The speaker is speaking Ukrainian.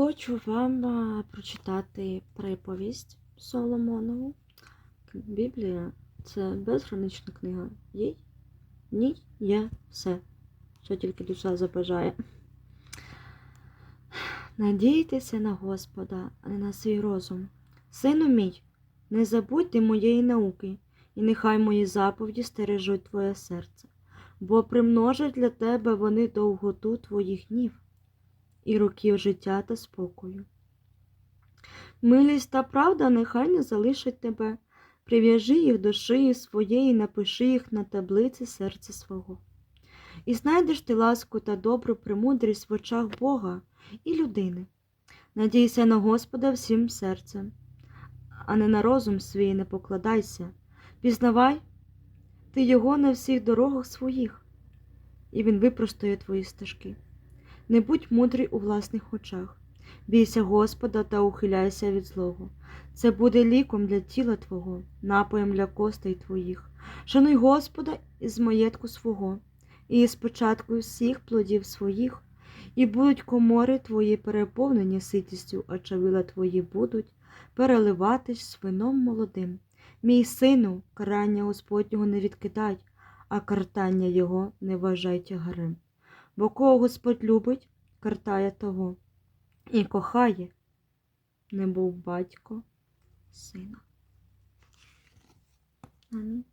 Хочу вам прочитати приповість Соломонову. Біблія це безгранична книга. Їй ні є все, що тільки душа забажає. Надійтеся на Господа, а не на свій розум. Сину мій, не забудьте моєї науки, і нехай мої заповіді стережуть твоє серце, бо примножать для тебе вони довготу твоїх днів і років життя та спокою. Милість та правда нехай не залишать тебе, прив'яжи їх до шиї своєї, напиши їх на таблиці серця свого. І знайдеш ти ласку та добру премудрість в очах Бога і людини. Надійся на Господа всім серцем, а не на розум свій не покладайся. Пізнавай ти його на всіх дорогах своїх, і він випростує твої стежки. Не будь мудрий у власних очах, бійся Господа та ухиляйся від злого. Це буде ліком для тіла Твого, напоєм для костей Твоїх. Шануй Господа із маєтку свого, і із початку всіх плодів своїх, і будуть комори твої переповнені ситістю, а чавила твої будуть переливатись вином молодим. Мій сину, карання Господнього не відкидай, а картання його не вважай тягарем. Бо кого Господь любить, картає того, і кохає, не був батько сина. Амінь.